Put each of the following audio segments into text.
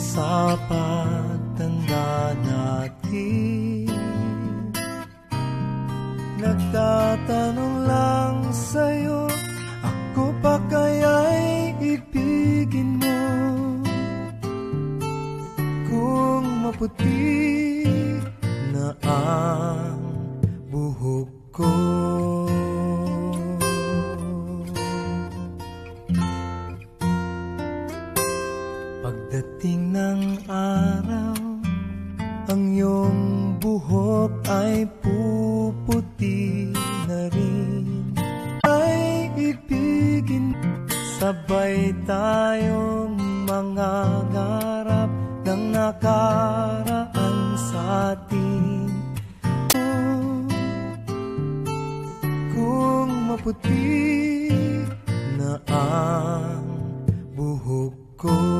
sa pagtanda natin. Nagtatanong lang sa'yo Ako pa kaya'y ibigin mo? Kung maputi Ang iyong buhok ay puputi na rin. Ay ibigin Sabay tayong mga garap Ng nakaraan sa atin. Kung maputi na ang buhok ko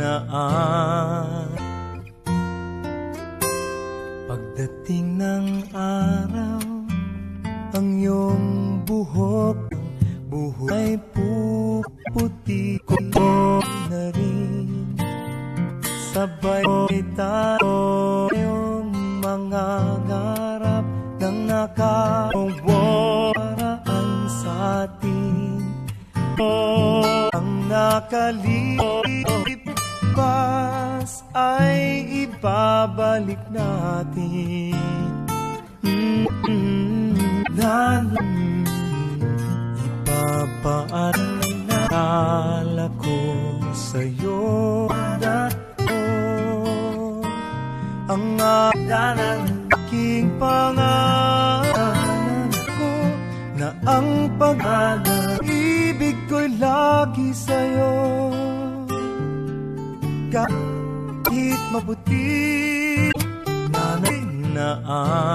na ang pagdating ng araw ang iyong buhok buhok ay puputi ko na rin Sabay tayong mga garap ng nakaparaan sa atin. Ang nakalipas ay ibabalik natin. Na- Ipapaalala ko sa'yo na ang aganan aking pangalan ko na ang pag-ibig ko'y lagi sa'yo kahit mabuti na na ang